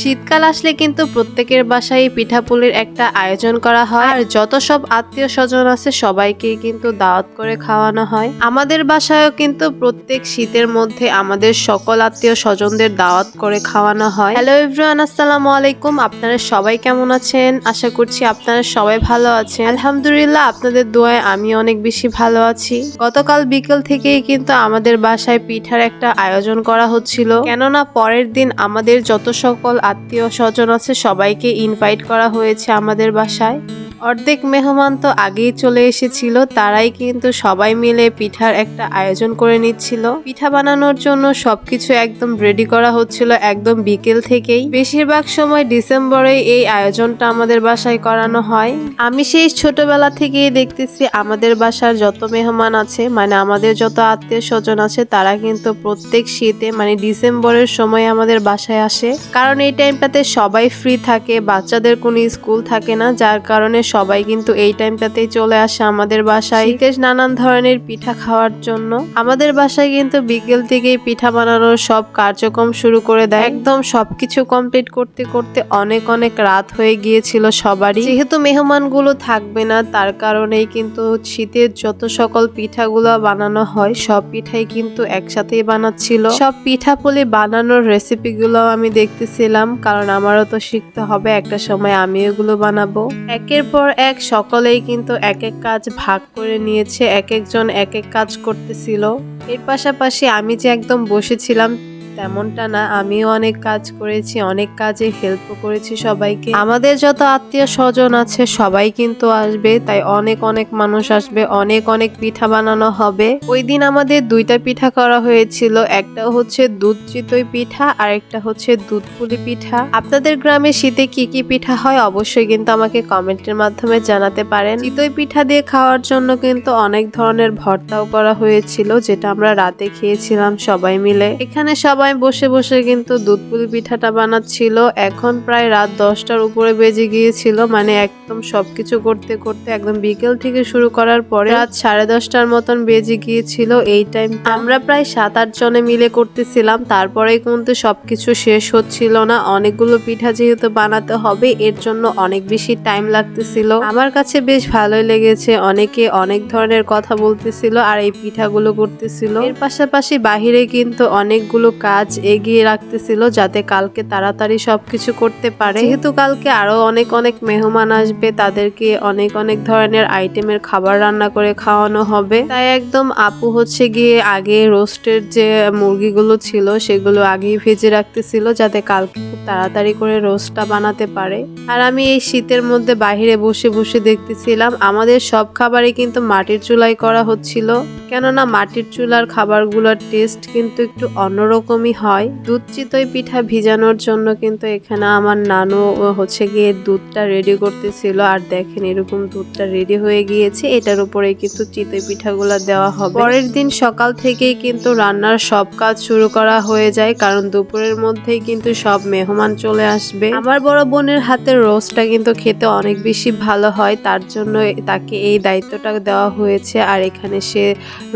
শীতকাল আসলে কিন্তু প্রত্যেকের বাসায় পিঠাপুলির একটা আয়োজন করা হয়। আর যত সব আত্মীয় স্বজন আছে সবাইকে কিন্তু দাওয়াত করে খাওয়ানো হয়। আমাদের বাসায়ও কিন্তু প্রত্যেক শীতের মধ্যে আমাদের সকল আত্মীয় স্বজনদের দাওয়াত করে খাওয়ানো হয়। হ্যালো এভরিওয়ান আসসালামু আলাইকুম। আপনারা সবাই কেমন আছেন? আশা করছি আপনারা সবাই ভালো আছেন। আলহামদুলিল্লাহ, আপনাদের দোয়ায় আমি অনেক বেশি ভালো আছি। গতকাল বিকেল থেকেই কিন্তু আমাদের বাসায় পিঠার একটা আয়োজন করা হচ্ছিল। কেননা পরের দিন আমাদের যত সকল আত্মীয় স্বজন আছে সবাইকে ইনভাইট করা হয়েছে আমাদের বাসায়। অর্ধেক মেহমান তো আগেই চলে এসেছিল, তারাই কিন্তু সবাই মিলে পিঠার একটা আয়োজন করে নিচ্ছিল। পিঠা বানানোর জন্য সবকিছু একদম রেডি করা হচ্ছিল একদম বিকেল থেকেই। বেশিরভাগ সময় ডিসেম্বরে এই আয়োজনটা আমাদের বাসায় করানো হয়। আমি সেই ছোটবেলা থেকেই দেখতেছি আমাদের বাসার যত মেহমান আছে মানে আমাদের যত আত্মীয় স্বজন আছে, তারা কিন্তু প্রত্যেক শীতে মানে ডিসেম্বরের সময় আমাদের বাসায় আসে। কারণ এই টাইমটাতে সবাই ফ্রি থাকে, বাচ্চাদের কোনো স্কুল থাকে না, যার কারণে সবাই কিন্তু এই টাইমটাতেই চলে আসে আমাদের বাসায়। শীতের নানান ধরনের পিঠা খাওয়ার জন্য আমাদের বাসায় কিন্তু বিকেল থেকেই পিঠা বানানোর সব কার্যক্রম শুরু করে দেয়। একদম সবকিছু কমপ্লিট করতে করতে অনেক অনেক রাত হয়ে গিয়েছিল সবারই। যেহেতু মেহমানগুলো থাকবে না, তার কারণেই কিন্তু শীতের যত সকল পিঠাগুলো বানানো হয়, সব পিঠাই কিন্তু একসাথেই বানাচ্ছিল। সব পিঠাপুলি বানানোর রেসিপিগুলো আমি দেখতেছিলাম, কারণ আমারও তো শিখতে হবে, একটা সময় আমি এগুলো বানাবো। একের পর এক সকলেই কিন্তু এক এক কাজ ভাগ করে নিয়েছে, এক একজন এক এক কাজ করতেছিল। এর পাশাপাশি আমি যে একদম বসেছিলাম তেমনটা না, আমিও অনেক কাজ করেছি, অনেক কাজে হেল্প করেছি সবাইকে। আমাদের যত আত্মীয় স্বজন আছে, সবাই কিন্তু আসবে, তাই অনেক অনেক মানুষ আসবে, অনেক অনেক পিঠা বানানো হবে। ওই দিন আমাদের দুইটা পিঠা করা হয়েছিল, একটা হচ্ছে দুধ চিতই পিঠা, আর একটা হচ্ছে দুধ পুলি পিঠা। আপনাদের গ্রামে শীতে কি কি পিঠা হয়, অবশ্যই কিন্তু আমাকে কমেন্টের মাধ্যমে জানাতে পারেন। চিতই পিঠা দিয়ে খাওয়ার জন্য কিন্তু অনেক ধরনের ভর্তাও করা হয়েছিল, যেটা আমরা রাতে খেয়েছিলাম সবাই মিলে। এখানে সবাই বসে বসে কিন্তু দুধ পুলি পিঠাটা বানাচ্ছিল। এখন প্রায় রাত দশটার উপরে বেজে গিয়েছিল। মানে একদম সবকিছু করতে করতে একদম বিকেল থেকে শুরু করার পরে রাত সাড়ে দশটার মতন বেজে গিয়েছিল এই টাইম আমরা প্রায় সাত, আট জনে মিলে করতেছিলাম। তারপরে কিন্তু সবকিছু শেষ হচ্ছিল না। অনেকগুলো পিঠা যেহেতু বানাতে হবে, এর জন্য অনেক বেশি টাইম লাগতেছিল। আমার কাছে বেশ ভালোই লেগেছে। অনেকে অনেক ধরনের কথা বলতেছিল আর এই পিঠাগুলো করতেছিল। এর পাশাপাশি বাহিরে কিন্তু অনেকগুলো কাজ এগিয়ে রাখতেছিল যাতে কালকে তাড়াতাড়ি সব কিছু করতে পারে। যেহেতু কালকে আরও অনেক অনেক মেহমান আসবে, তাদেরকে অনেক অনেক ধরনের আইটেমের খাবার রান্না করে খাওয়ানো হবে। তাই একদম আপু হচ্ছে গিয়ে আগে রোস্টের যে মুরগিগুলো ছিল, সেগুলো আগেই ভেজে রাখতেছিল যাতে কালকে খুব তাড়াতাড়ি করে রোস্টটা বানাতে পারে। আর আমি এই শীতের মধ্যে বাইরে বসে বসে দেখতেছিলাম, আমাদের সব খাবারই কিন্তু মাটির চুলায় করা হচ্ছিল। কেননা মাটির চুলার খাবারগুলোর টেস্ট কিন্তু একটু অন্যরকমই হয়। দুধ চিতই পিঠা ভিজানোর জন্য কিন্তু এখানে আমার নানু হচ্ছে গিয়ে দুধটা রেডি করতেছিল। আর দেখেন এরকম দুধটা রেডি হয়ে গিয়েছে। এটার উপরে কিন্তু চিতই পিঠাগুলো দেওয়া হবে। পরের দিন সকাল থেকেই কিন্তু রান্নার সব কাজ শুরু করা হয়ে যায়। কারণ দুপুরের মধ্যেই কিন্তু সব মেহমান চলে আসবে। আমার বড় বোনের হাতের রোস্টটা কিন্তু খেতে অনেক বেশি ভালো হয়। তার জন্য তাকে এই দায়িত্বটা দেওয়া হয়েছে। আর এখানে সে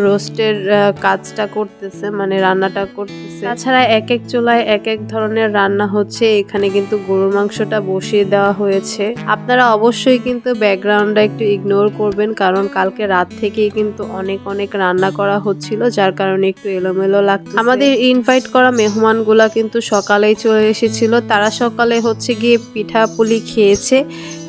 রোস্টের কাজটা করতেছে মানে রান্নাটা করতেছে। তাছাড়া এক এক চুলায় এক এক ধরনের রান্না হচ্ছে। এখানে কিন্তু গরুর মাংসটা বসিয়ে দেওয়া হয়েছে। আপনারা অবশ্যই কিন্তু ব্যাকগ্রাউন্ডটা একটু ইগনোর করবেন, কারণ কালকে রাত থেকেই কিন্তু অনেক অনেক রান্না করা হচ্ছিল, যার কারণে একটু এলোমেলো লাগতো আমাদের ইনভাইট করা মেহমানগুলা কিন্তু সকালেই চলে এসেছিল। তারা সকালে হচ্ছে গিয়ে পিঠা পুলি খেয়েছে।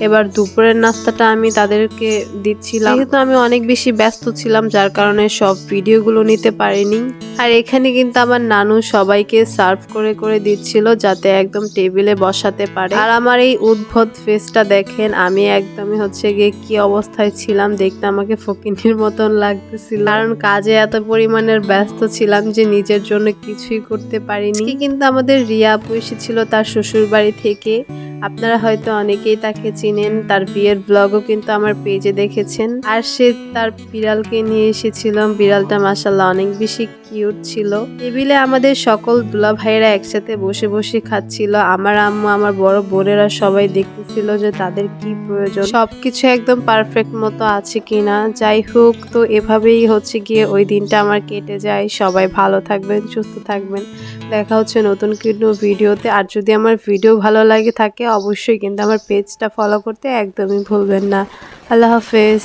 এবার দুপুরের নাস্তাটা আমি তাদেরকে দিচ্ছিলাম। যেহেতু আমি অনেক বেশি ব্যস্ত ছিলাম, যার কারণে সব ভিডিওগুলো নিতে পারিনি। আর এখানে কিন্তু আমার নানু সবাইকে সার্ভ করে করে দিচ্ছিল যাতে একদম টেবিলে বসাতে পারে। আর আমার এই উদ্ভব ফেসটা দেখেন, আমি একদমই হচ্ছে গিয়ে কি অবস্থায় ছিলাম দেখতে আমাকে ফকিনির মতন লাগতেছিল। কারণ কাজে এত পরিমাণের ব্যস্ত ছিলাম যে নিজের জন্য কিছুই করতে পারিনি। কিন্তু আমাদের রিয়া আপু ছিল তার শ্বশুর বাড়ি থেকে। আপনারা হয়তো অনেকেই তাকে চিনেন, তার বিয়ের ব্লগও কিন্তু আমার পেজে দেখেছেন। আর সে তার বিড়ালকে নিয়ে এসেছিল। বিড়ালটা মাসাল্লাহ অনেক বেশি কিউট ছিল। টেবিলে আমাদের সকল দুলা ভাইয়েরা একসাথে বসে বসে খাচ্ছিল। আমার আম্মু, আমার বড় বোনেরা সবাই দেখতেছিল যে তাদের কি প্রয়োজন। সবকিছু একদম পারফেক্ট মতো আছে কিনা। যাই হোক, তো এভাবেই হচ্ছে গিয়ে ওই দিনটা আমার কেটে যায়। সবাই ভালো থাকবেন, সুস্থ থাকবেন। দেখা হচ্ছে নতুন কোনো ভিডিওতে। আর যদি আমার ভিডিও ভালো লাগে থাকে, অবশ্যই কিন্তু আমার পেজটা ফলো করতে একদমই ভুলবেন না। আল্লাহ হাফেজ।